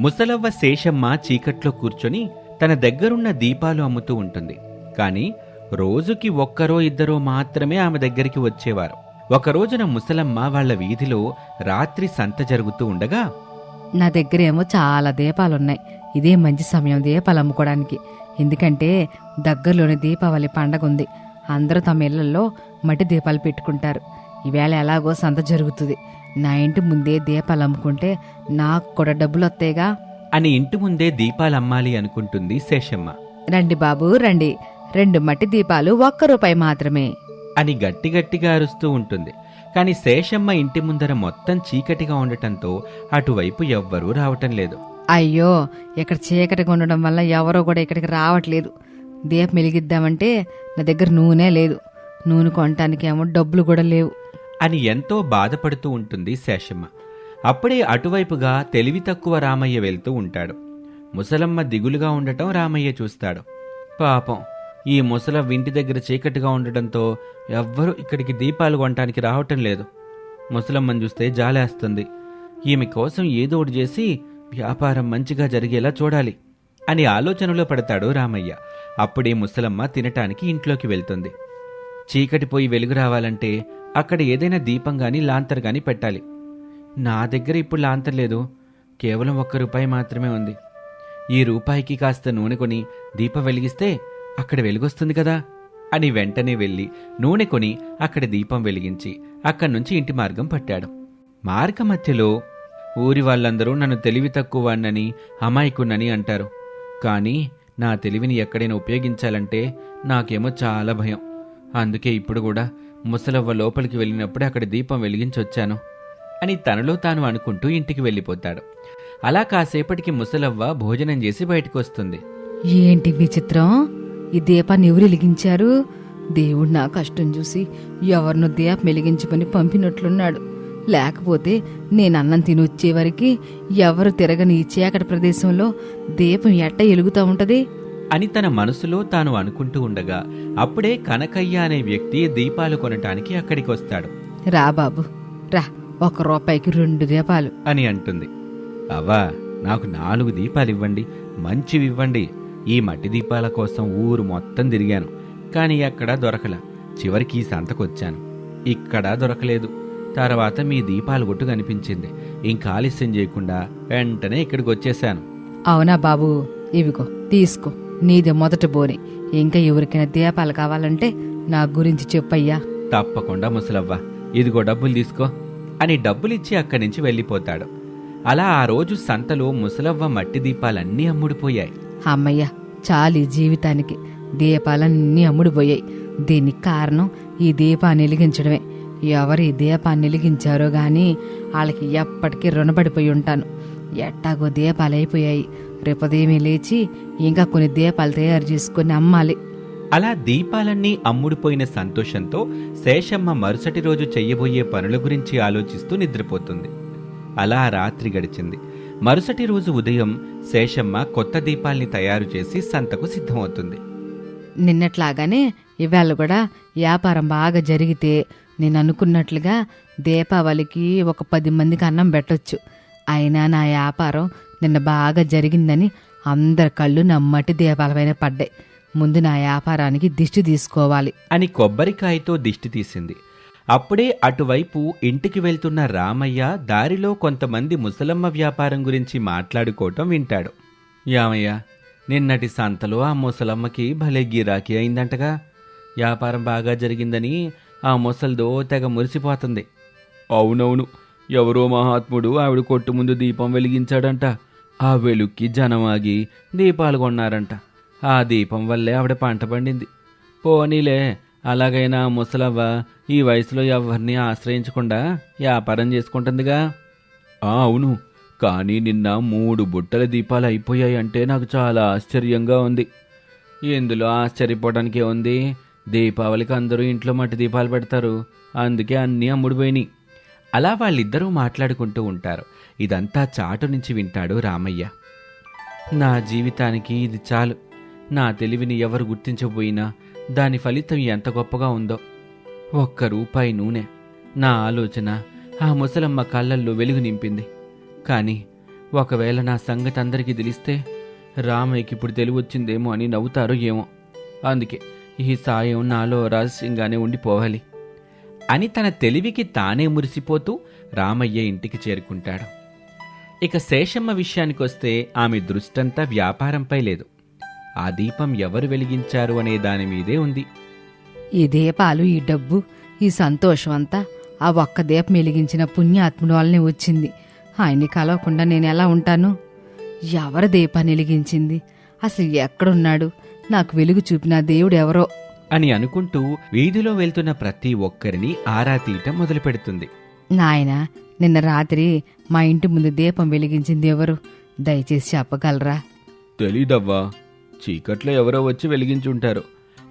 ముసలవ్వ శేషమ్మ చీకట్లో కూర్చొని తన దగ్గరున్న దీపాలు అమ్ముతూ ఉంటుంది. కాని రోజుకి ఒక్కరో ఇద్దరో మాత్రమే ఆమె దగ్గరికి వచ్చేవారు. ఒకరోజున ముసలమ్మ వాళ్ళ వీధిలో రాత్రి సంత జరుగుతూ ఉండగా నా దగ్గర ఏమో చాలా దీపాలున్నాయి. ఇదే మంచి సమయం దీపాలు అమ్ముకోవడానికి. ఎందుకంటే దగ్గరలోని దీపావళి పండగ ఉంది అందరూ తమ ఇళ్ళలో మట్టి దీపాలు పెట్టుకుంటారు. ఈవేళ ఎలాగో సంత జరుగుతుంది. నా ఇంటి ముందే దీపాలు అమ్ముకుంటే నాకు కూడా డబ్బులు వస్తాయిగా? అని ఇంటి ముందే దీపాలు అమ్మాలి అనుకుంటుంది శేషమ్మ. రండి బాబు రండి. రెండు మట్టి దీపాలు ఒక్క రూపాయి మాత్రమే. అని గట్టి గట్టిగా అరుస్తూ ఉంటుంది. కాని శేషమ్మ ఇంటి ముందర మొత్తం చీకటిగా ఉండటంతో అటువైపు ఎవ్వరూ రావటం లేదు. అయ్యో ఇక్కడ చీకటిగా ఉండడం వల్ల ఎవరో కూడా ఇక్కడికి రావట్లేదు. దీపం వెలిగిద్దామంటే నా దగ్గర నూనె లేదు. నూనె కొనటానికి ఏమో డబ్బులు కూడా లేవు. అని ఎంతో బాధపడుతూ ఉంటుంది శేషమ్మ. అప్పుడే అటువైపుగా తెలివి తక్కువ రామయ్య వెళ్తూ ఉంటాడు. ముసలమ్మ దిగులుగా ఉండటం రామయ్య చూస్తాడు. పాపం ఈ ముసల ఇంటి దగ్గర చీకటిగా ఉండటంతో ఎవ్వరూ ఇక్కడికి దీపాలు కొనటానికి రావటం లేదు. ముసలమ్మని చూస్తే జాలేస్తుంది. ఈమె కోసం ఏదో ఒకటి చేసి వ్యాపారం మంచిగా జరిగేలా చూడాలి అని ఆలోచనలో పడతాడు రామయ్య. అప్పుడే ముసలమ్మ తినటానికి ఇంట్లోకి వెళ్తుంది. చీకటిపోయి వెలుగు రావాలంటే అక్కడ ఏదైనా దీపం గాని లాంతర్ గాని పెట్టాలి. నా దగ్గర ఇప్పుడు లాంతర్ లేదు. కేవలం ఒక్క రూపాయి మాత్రమే ఉంది. ఈ రూపాయికి కాస్త నూనె కొని దీపం వెలిగిస్తే అక్కడ వెలుగొస్తుంది కదా అని వెంటనే వెళ్ళి నూనె కొని అక్కడ దీపం వెలిగించి అక్కడి నుంచి ఇంటి మార్గం పట్టాడు. మార్గ మధ్యలో ఊరి వాళ్ళందరూ నన్ను తెలివి తక్కువవాణ్ణని అమాయకుణ్ణని అంటారు. కానీ నా తెలివిని ఎక్కడైనా ఉపయోగించాలంటే నాకేమో చాలా భయం. అందుకే ఇప్పుడు కూడా ముసలవ్వ లోపలికి వెళ్ళినప్పుడే అక్కడ దీపం వెలిగించొచ్చాను అని తనలో తాను అనుకుంటూ ఇంటికి వెళ్ళిపోతాడు. అలా కాసేపటికి ముసలవ్వ భోజనం చేసి బయటకు వస్తుంది ఏంటి విచిత్రం? ఈ దీపాన్ని ఎవరు వెలిగించారు? దేవుడు నా కష్టం చూసి ఎవరినో దీపం వెలిగించుకొని పంపినట్లున్నాడు. లేకపోతే నేను అన్నం తిని వచ్చేవరికి ఎవరు తిరగని ఈ చీకటి ప్రదేశంలో దీపం ఎట్ట ఎలుగుతూ ఉంటది? అని తన మనసులో తాను అనుకుంటూ ఉండగా అప్పుడే కనకయ్య అనే వ్యక్తి దీపాలు కొనటానికి అక్కడికి వస్తాడు. రా బాబు రా ఒక రూపాయికి రెండు దీపాలు. అని అంటుంది. అవ్వా నాకు నాలుగు దీపాలు ఇవ్వండి మంచివి ఇవ్వండి. ఈ మట్టి దీపాల కోసం ఊరు మొత్తం తిరిగాను కానీ ఎక్కడా దొరకల. చివరికి ఈ సంతకొచ్చాను. ఇక్కడా దొరకలేదు. తర్వాత మీ దీపాల గుట్టు కనిపించింది. ఇంకా ఆలస్యం చేయకుండా వెంటనే ఇక్కడికి వచ్చేసాను అవునా బాబు ఇవిగో తీసుకో. నీది మొదటి బోని. ఇంకా ఎవరికైనా దీపాలు కావాలంటే నా గురించి చెప్పయ్యా. తప్పకుండా ముసలవ్వ. ఇదిగో డబ్బులు తీసుకో అని డబ్బులిచ్చి అక్కడి నుంచి వెళ్ళిపోతాడు. అలా ఆ రోజు సంతలో ముసలవ్వ మట్టి దీపాలన్నీ అమ్ముడుపోయాయి. అమ్మయ్య చాలు జీవితానికి. దీపాలన్నీ అమ్ముడుపోయాయి. దీనికి కారణం ఈ దీపాన్ని వెలిగించడమే. ఎవరు ఈ దీపాన్ని వెలిగించారో గాని వాళ్ళకి ఎప్పటికీ రుణపడిపోయి ఉంటాను. ఎట్టాగో దీపాలు అయిపోయాయి. రేపదేమీ లేచి ఇంకా కొన్ని దీపాలు తయారు చేసుకొని అమ్మాలి. అలా దీపాలన్నీ అమ్ముడుపోయిన సంతోషంతో శేషమ్మ మరుసటి రోజు చెయ్యబోయే పనుల గురించి ఆలోచిస్తూ నిద్రపోతుంది. అలా రాత్రి గడిచింది. మరుసటి రోజు ఉదయం శేషమ్మ కొత్త దీపాల్ని తయారు చేసి సంతకు సిద్ధమవుతుంది. నిన్నట్లాగానే ఇవాళ కూడా వ్యాపారం బాగా జరిగితే నేను అనుకున్నట్లుగా దీపావళికి ఒక పది మందికి అన్నం పెట్టొచ్చు. అయినా నా వ్యాపారం నిన్న బాగా జరిగిందని అందరి కళ్ళు నా మట్టి దీపాలపైన పడ్డాయి. ముందు నా వ్యాపారానికి దిష్టి తీసుకోవాలి. అని కొబ్బరికాయతో దిష్టి తీసింది. అప్పుడే అటువైపు ఇంటికి వెళ్తున్న రామయ్య దారిలో కొంతమంది ముసలమ్మ వ్యాపారం గురించి మాట్లాడుకోవటం వింటాడు. యామయ్య నిన్నటి సంతలో ఆ ముసలమ్మకి భలే గిరాకీ అయిందంటగా. వ్యాపారం బాగా జరిగిందని ఆ ముసలిదో తెగ మురిసిపోతుంది. అవునవును ఎవరో మహాత్ముడు ఆవిడ కొట్టు ముందు దీపం వెలిగించాడంట. ఆ వెలుక్కి జనం ఆగి దీపాలు కొన్నారంట. ఆ దీపం వల్లే ఆవిడ పంట పండింది. పోనీలే అలాగైనా ముసలవ్వ ఈ వయసులో ఎవరిని ఆశ్రయించకుండా వ్యాపారం చేసుకుంటుందిగా? అవును. కానీ నిన్న మూడు బుట్టల దీపాలు అయిపోయాయి అంటే నాకు చాలా ఆశ్చర్యంగా ఉంది. ఎందులో ఆశ్చర్యపోవడానికి ఉంది? దీపావళికి అందరూ ఇంట్లో మట్టి దీపాలు పెడతారు. అందుకే అన్నీ అమ్ముడుపోయినాయి. అలా వాళ్ళిద్దరూ మాట్లాడుకుంటూ ఉంటారు. ఇదంతా చాటు నుంచి వింటాడు రామయ్య. నా జీవితానికి ఇది చాలు. నా తెలివిని ఎవరు గుర్తించబోయినా దాని ఫలితం ఎంత గొప్పగా ఉందో. ఒక్క రూపాయి నూనె నా ఆలోచన ఆ ముసలమ్మ కళ్ళల్లో వెలుగు నింపింది. కానీ ఒకవేళ నా సంగతి అందరికీ తెలిస్తే రామయ్యకి ఇప్పుడు తెలివి వచ్చిందేమో అని నవ్వుతారో ఏమో. అందుకే ఈ సాయం నాలో రహస్యంగానే ఉండిపోవాలి. అని తన తెలివికి తానే మురిసిపోతూ రామయ్య ఇంటికి చేరుకుంటాడు. ఇక శేషమ్మ విషయానికొస్తే ఆమె దృష్టంతా వ్యాపారంపై లేదు. ఆ దీపం ఎవరు వెలిగించారు అనే దాని మీదే ఉంది. ఈ దీపాలు ఈ డబ్బు ఈ సంతోషం అంతా ఆ ఒక్క దీపం వెలిగించిన పుణ్యాత్ముడు వల్లనే వచ్చింది. ఆయన్ని కలవకుండా నేను ఎలా ఉంటాను? ఎవరు దీపాన్ని వెలిగించింది? అసలు ఎక్కడున్నాడు? నాకు వెలుగు చూపిన దేవుడు ఎవరో? అని అనుకుంటూ వీధిలో వెళ్తున్న ప్రతి ఒక్కరిని ఆరా తీయటం మొదలు పెడుతుంది నాయనా నిన్న రాత్రి మా ఇంటి ముందు దీపం వెలిగించింది ఎవరు? దయచేసి చెప్పగలరా? తెలీదవ్వా. చీకట్లో ఎవరో వచ్చి వెలిగించుంటారు.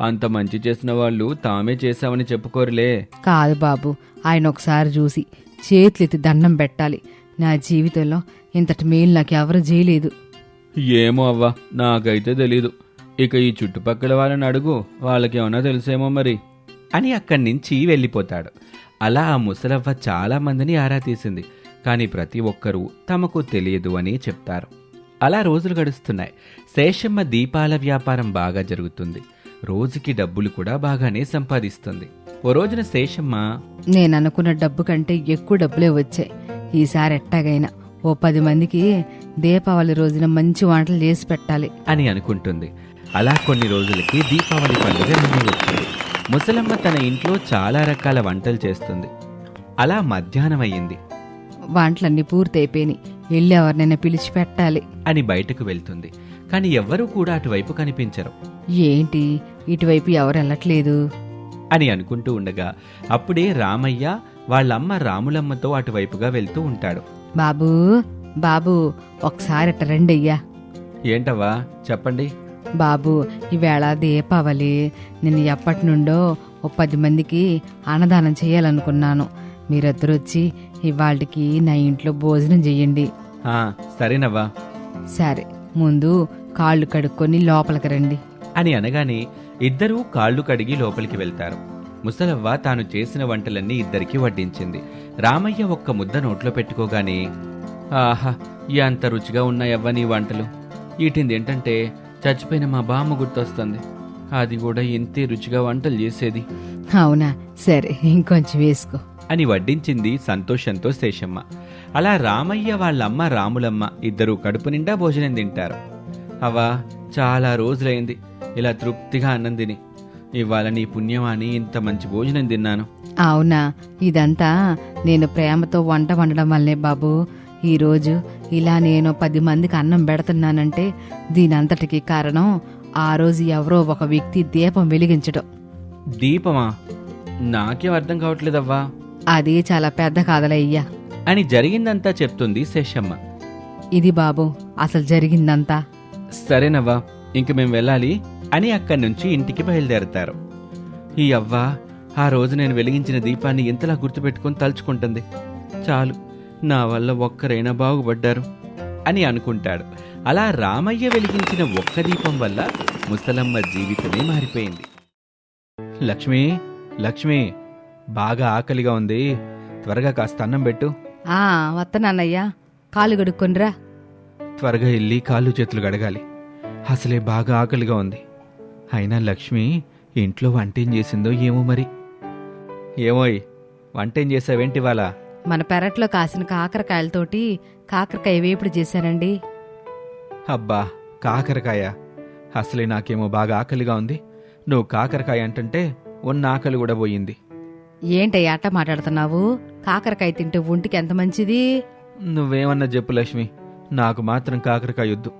అంత మంచి చేసిన వాళ్ళు తామే చేశామని చెప్పుకోరులే. కాదు బాబు ఆయన ఒకసారి చూసి చేతులెత్తి దండం పెట్టాలి. నా జీవితంలో ఇంతటి మేలు నాకు ఎవరు చేయలేదు. ఏమో అవ్వా నాకైతే తెలీదు. ఇక ఈ చుట్టుపక్కల వాళ్ళని అడుగు వాళ్ళకేమన్నా తెలుసేమో మరి. అని అక్కడి నుంచి వెళ్ళిపోతాడు. అలా ఆ ముసలవ్వ చాలా మందిని ఆరా తీసింది. కానీ ప్రతి ఒక్కరూ తమకు తెలియదు అని చెప్తారు. అలా రోజులు గడుస్తున్నాయి. శేషమ్మ దీపాల వ్యాపారం బాగా జరుగుతుంది. రోజుకి డబ్బులు కూడా బాగానే సంపాదిస్తుంది. ఓ రోజున శేషమ్మ నేను అనుకున్న డబ్బు కంటే ఎక్కువ డబ్బులే వచ్చాయి. ఈసారి ఎట్టాగైనా ఓ పది మందికి దీపావళి రోజున మంచి వంటలు చేసి పెట్టాలి. అని అనుకుంటుంది. అలా కొన్ని రోజులకి దీపావళి పండుగ వచ్చింది. ముసలమ్మ తన ఇంట్లో చాలా రకాల వంటలు చేస్తుంది. అలా మధ్యాహ్నం అయ్యింది వంటలన్నీ పూర్తయిపోయినాయి. వెళ్ళి ఎవరినైనా పిలిచి పెట్టాలి అని బయటకు వెళ్తుంది. కానీ ఎవ్వరూ కూడా అటువైపు కనిపించరు. ఏంటి? ఇటువైపు ఎవరు వెళ్ళట్లేదు? అని అనుకుంటూ ఉండగా అప్పుడే రామయ్య వాళ్ళమ్మ రాములమ్మతో అటువైపుగా వెళ్తూ ఉంటాడు. బాబూ బాబు ఒకసారి అట్ట రండి అయ్యా ఏంటవ్వా? చెప్పండి. బాబు ఈవేళ దీపావళి. నేను ఎప్పటి నుండో ఓ పది మందికి అన్నదానం చేయాలనుకున్నాను. మీరిద్దరు వచ్చి ఇవాళకి నా ఇంట్లో భోజనం చెయ్యండి ఆ సరేనవ్వా సరే ముందు కాళ్ళు కడుక్కొని లోపలికి రండి. అని అనగానే ఇద్దరూ కాళ్ళు కడిగి లోపలికి వెళ్తారు. ముసలవ్వ తాను చేసిన వంటలన్నీ ఇద్దరికి వడ్డించింది. రామయ్య ఒక్క ముద్ద నోట్లో పెట్టుకోగానే ఆహా ఎంత రుచిగా ఉన్నాయవ్వ నీ వంటలు. వీటింది ఏంటంటే చచ్చిపోయిన మా బామ్మ గుర్తొస్తుంది. అది కూడా ఇంతే రుచిగా వంటలు చేసేది. అవునా? సరే ఇంకొంచెం వేసుకో. అని వడ్డించింది సంతోషంతో శేషమ్మ. అలా రామయ్య వాళ్ళమ్మ రాములమ్మ ఇద్దరూ కడుపు నిండా భోజనం తింటారు. అవ్వా చాలా రోజులైంది. ఇలా తృప్తిగా అన్నం తిని. ఇవాళ నీ పుణ్యమాని ఇంత మంచి భోజనం తిన్నాను. అవునా? ఇదంతా నేను ప్రేమతో వంట వండడం వల్లే బాబు. ఈరోజు ఇలా నేను పది మందికి అన్నం పెడుతున్నానంటే దీనంతటికి కారణం ఆ రోజు ఎవరో ఒక వ్యక్తి దీపం వెలిగించడం. దీపమా? నాకేం అర్థం కావట్లేదవ్వా? అది చాలా పెద్ద కాదలయ్యా అని జరిగిందంతా చెప్తుంది శేషమ్మ. ఇది బాబు అసలు జరిగిందంతా. సరేనవ్వా ఇంక మేం వెళ్ళాలి అని అక్కడి నుంచి ఇంటికి బయలుదేరతారు. ఈ అవ్వ ఆ రోజు నేను వెలిగించిన దీపాన్ని ఎంతలా గుర్తుపెట్టుకొని తలుచుకుంటుంది. చాలు. నా వల్ల ఒక్కరైనా బాగుపడ్డారు అని అనుకుంటాడు. అలా రామయ్య వెలిగించిన ఒక్క దీపం వల్ల ముసలమ్మ జీవితమే మారిపోయింది. లక్ష్మి లక్ష్మి బాగా ఆకలిగా ఉంది. త్వరగా కాస్త అన్నం పెట్టు. ఆ వత్తనాన్నయ్యా కాలు గడుక్కొనిరా. త్వరగా వెళ్ళి కాళ్ళు చేతులు గడగాలి అసలే బాగా ఆకలిగా ఉంది. అయినా లక్ష్మి ఇంట్లో వంటేం చేసిందో ఏమో మరి. ఏమోయ్ వంటేం చేసావేంటి వాళ్ళ మన పెరట్లో కాసిన కాకరకాయలతోటి కాకరకాయ వేపుడు చేశానండి. అబ్బా కాకరకాయ. అసలే నాకేమో బాగా ఆకలిగా ఉంది. నువ్వు కాకరకాయ అంటుంటే ఉన్న ఆకలి కూడా పోయింది. ఏంటయ్యా అట్ట మాట్లాడుతున్నావు? కాకరకాయ తింటే ఒంటికి ఎంత మంచిది? నువ్వేమన్నా చెప్పు లక్ష్మి నాకు మాత్రం కాకరకాయ వద్దు.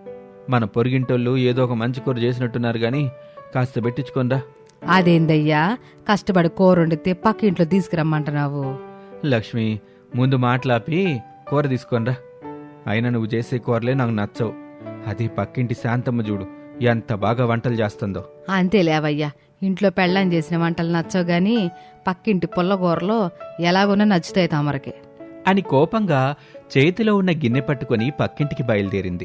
మన పొరిగింటోళ్ళు ఏదో ఒక మంచి కూర చేసినట్టున్నారు గాని కాస్త పెట్టించుకోనరా. అదేందయ్యా కష్టపడి కూర వండితే పక్క ఇంట్లో తీసుకురమ్మంటున్నావు. లక్ష్మి ముందు మాట్లాపి కూర తీసుకొనరా. అయినా నువ్వు చేసే కూరలే నాకు నచ్చవు. అది పక్కింటి శాంతమ్మ చూడు ఎంత బాగా వంటలు చేస్తుందో. అంతే లేవయ్యా ఇంట్లో పెళ్ళాం చేసిన వంటలు నచ్చవు గాని పక్కింటి పుల్లకూరలో ఎలాగోనో నచ్చుతాయి తమరకి. అని కోపంగా చేతిలో ఉన్న గిన్నె పట్టుకొని పక్కింటికి బయలుదేరింది.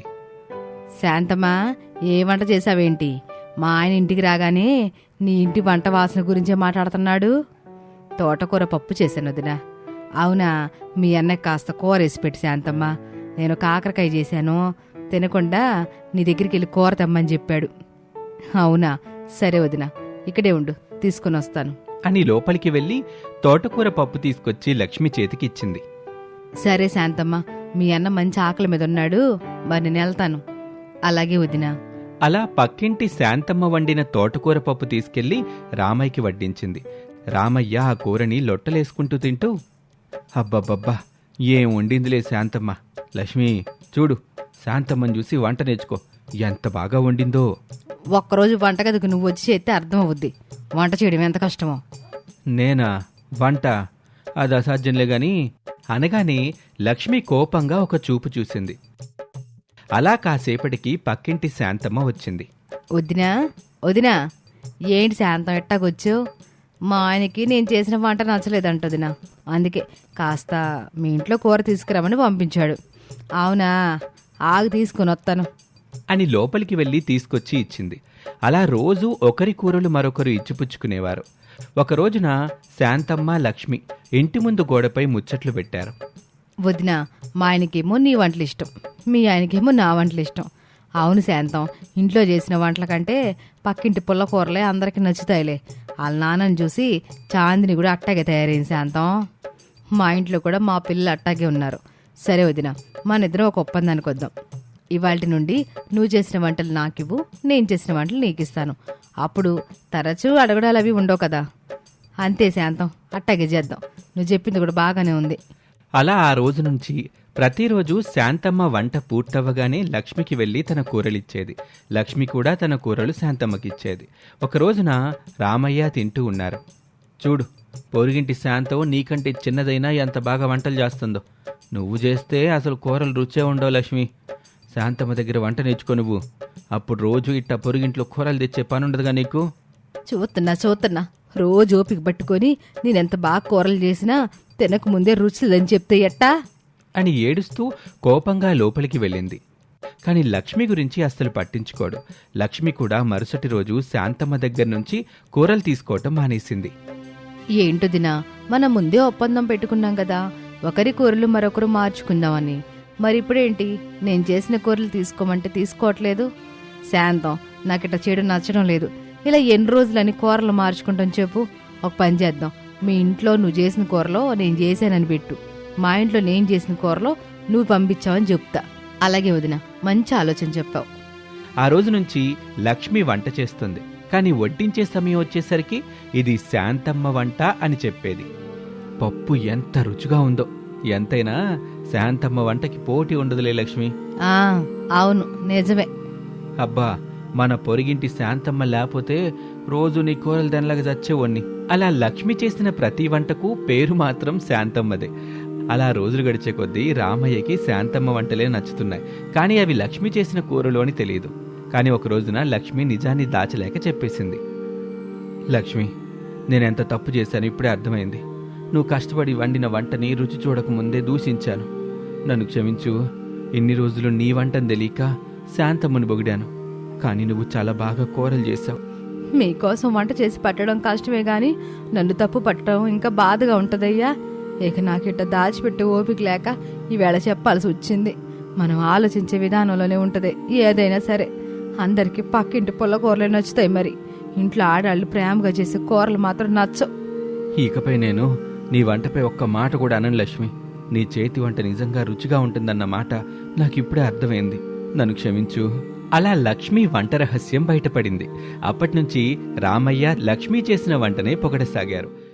శాంతమ్మా ఏ వంట చేసావేంటి మా ఆయన ఇంటికి రాగానే నీ ఇంటి వంట వాసన గురించే మాట్లాడుతున్నాడు. తోటకూర పప్పు చేశాను వదినా. అవునా? మీ అన్నయ్య కాస్త కూర వేసి పెట్టి శాంతమ్మ. నేను కాకరకాయ చేశాను. తినకుండా నీ దగ్గరికి వెళ్ళి కూర తెమ్మని చెప్పాడు. అవునా? సరే వదిన. ఇక్కడే ఉండు. తీసుకుని వస్తాను. అని లోపలికి వెళ్ళి తోటకూర పప్పు తీసుకొచ్చి లక్ష్మి చేతికిచ్చింది సరే శాంతమ్మ. మీ అన్న మంచి ఆకలి మీద ఉన్నాడు. మరి నేను వెళ్తాను. అలాగే వదినా. అలా పక్కింటి శాంతమ్మ వండిన తోటకూర పప్పు తీసుకెళ్ళి రామయ్యకి వడ్డించింది. రామయ్య ఆ కూరని లొట్టలేసుకుంటూ తింటూ అబ్బబ్బబ్బా ఏం వండిందిలే శాంతమ్మ. లక్ష్మి చూడు శాంతమ్మని చూసి వంట నేర్చుకో. ఎంత బాగా వండిందో. ఒక్కరోజు వంటగదికి నువ్వు వచ్చి చేస్తే అర్థం అవుద్ది వంట చేయడం ఎంత కష్టమో. నేనా? వంట? అది అసాధ్యంలే గాని అనగానే లక్ష్మి కోపంగా ఒక చూపు చూసింది. అలా కాసేపటికి పక్కింటి శాంతమ్మ వచ్చింది. వదినా వదినా ఏంటి శాంతం ఎట్టాగొచ్చావు? మా ఆయనకి నేను చేసిన వంట నచ్చలేదంట వదినా అందుకే కాస్త మీ ఇంట్లో కూర తీసుకురమ్మని పంపించాడు. అవునా? ఆగు తీసుకుని వస్తాను. అని లోపలికి వెళ్ళి తీసుకొచ్చి ఇచ్చింది. అలా రోజు ఒకరి కూరలు మరొకరు ఇచ్చిపుచ్చుకునేవారు. ఒక రోజున శాంతమ్మ లక్ష్మి ఇంటి ముందు గోడపై ముచ్చట్లు పెట్టారు. వదిన మా ఆయనకేమో నీ వంటలు ఇష్టం మీ ఆయనకేమో నా వంటలు ఇష్టం అవును శాంతం ఇంట్లో చేసిన వంటల కంటే పక్కింటి పుల్ల కూరలే అందరికి నచ్చుతాయిలే. వాళ్ళ నాన్నని చూసి చాందిని కూడా అట్టాగే తయారైంది శాంతం. మా ఇంట్లో కూడా మా పిల్లలు అట్టాగే ఉన్నారు. సరే వదిన మన ఇద్దరం ఒక ఒప్పందానికి వద్దాం. ఇవాటి నుండి నువ్వు చేసిన వంటలు నాకు ఇవ్వు నేను చేసిన వంటలు నీకు ఇస్తాను అప్పుడు తరచూ అడగడాలు అవి ఉండవు కదా. అంతే శాంతం అట్టాగే చేద్దాం. నువ్వు చెప్పింది కూడా బాగానే ఉంది. అలా ఆ రోజు నుంచి ప్రతిరోజు శాంతమ్మ వంట పూర్తవ్వగానే లక్ష్మికి వెళ్ళి తన కూరలిచ్చేది. లక్ష్మి కూడా తన కూరలు శాంతమ్మకి ఇచ్చేది రామయ్య తింటూ ఉన్నారు. చూడు పొరుగింటి శాంతం నీకంటే చిన్నదైనా ఎంత బాగా వంటలు చేస్తుందో. నువ్వు చేస్తే అసలు కూరలు రుచే ఉండవు లక్ష్మి. శాంతమ్మ దగ్గర వంట నేర్చుకో నువ్వు. అప్పుడు రోజు ఇట్ట పొరుగింట్లో కూరలు తెచ్చే పని ఉండదుగా నీకు? చూస్తున్నా చూస్తున్నా రోజు ఓపిక పట్టుకొని నేనెంత బాగా కూరలు చేసినా తినకముందే రుచిదని చెప్తే ఎట్టా? అని ఏడుస్తూ కోపంగా లోపలికి వెళ్ళింది. కానీ లక్ష్మి గురించి అస్సలు పట్టించుకోడు. లక్ష్మి కూడా మరుసటి రోజు శాంతమ్మ దగ్గర నుంచి కూరలు తీసుకోవటం మానేసింది. ఏంటో దినా మనం ముందే ఒప్పందం పెట్టుకున్నాం కదా. ఒకరి కూరలు మరొకరు మార్చుకుందామని. మరిప్పుడేంటి? నేను చేసిన కూరలు తీసుకోమంటే తీసుకోవట్లేదు. శాంతం నాకిట చెడు నచ్చడం లేదు. ఇలా ఎన్ని రోజులని కూరలు మార్చుకుంటాం చెప్పు. ఒక పని చేద్దాం. మీ ఇంట్లో నువ్వు చేసిన కూరలో నేను చేశానని పెట్టు. మా ఇంట్లో నేను చేసిన కూరలో నువ్వు పంపించావని చెప్తా. అలాగే వదిన మంచి ఆలోచన చెప్పావు. ఆ రోజు నుంచి లక్ష్మి వంట చేస్తుంది. కానీ వడ్డించే సమయం వచ్చేసరికి ఇది శాంతమ్మ వంట అని చెప్పేది. పప్పు ఎంత రుచిగా ఉందో. ఎంతైనా శాంతమ్మ వంటకి పోటీ ఉండదులే లక్ష్మి. ఆ అవును నిజమే. అబ్బా మన పొరిగింటి శాంతమ్మ లేకపోతే రోజు నీ కూరలు దానిలాగా చచ్చేవాణ్ణి. అలా లక్ష్మి చేసిన ప్రతి వంటకు పేరు మాత్రం శాంతమ్మదే. అలా రోజులు గడిచే కొద్దీ రామయ్యకి శాంతమ్మ వంటలే నచ్చుతున్నాయి. కానీ అవి లక్ష్మి చేసిన కూరలు అని తెలియదు. కానీ ఒక రోజున లక్ష్మి నిజాన్ని దాచలేక చెప్పేసింది. లక్ష్మి నేనెంత తప్పు చేశాను ఇప్పుడే అర్థమైంది. నువ్వు కష్టపడి వండిన వంటని రుచి చూడక ముందే దూషించాను. నన్ను క్షమించు. ఇన్ని రోజులు నీ వంటని తెలియక శాంతమ్మని బొగిడాను. కానీ నువ్వు చాలా బాగా కూరలు చేశావు. మీకోసం వంట చేసి పట్టడం కష్టమే గాని నన్ను తప్పు పట్టడం ఇంకా బాధగా ఉంటదయ్యా. ఇక నాకిట్ట దాచిపెట్టే ఓపిక లేక ఈవేళ చెప్పాల్సి వచ్చింది. మనం ఆలోచించే విధానంలోనే ఉంటుంది ఏదైనా సరే. అందరికీ పక్కింటి పుల్ల కూరలే నచ్చుతాయి మరి. ఇంట్లో ఆడాళ్ళు ప్రేమగా చేసే కూరలు మాత్రం నచ్చవు. ఇకపై నేను నీ వంటపై ఒక్క మాట కూడా అనను లక్ష్మి. నీ చేతి వంట నిజంగా రుచిగా ఉంటుందన్న మాట నాకు ఇప్పుడే అర్థమైంది. నన్ను క్షమించు. అలా లక్ష్మి వంట రహస్యం బయటపడింది. అప్పటినుంచి రామయ్య లక్ష్మి చేసిన వంటనే పొగడసాగారు.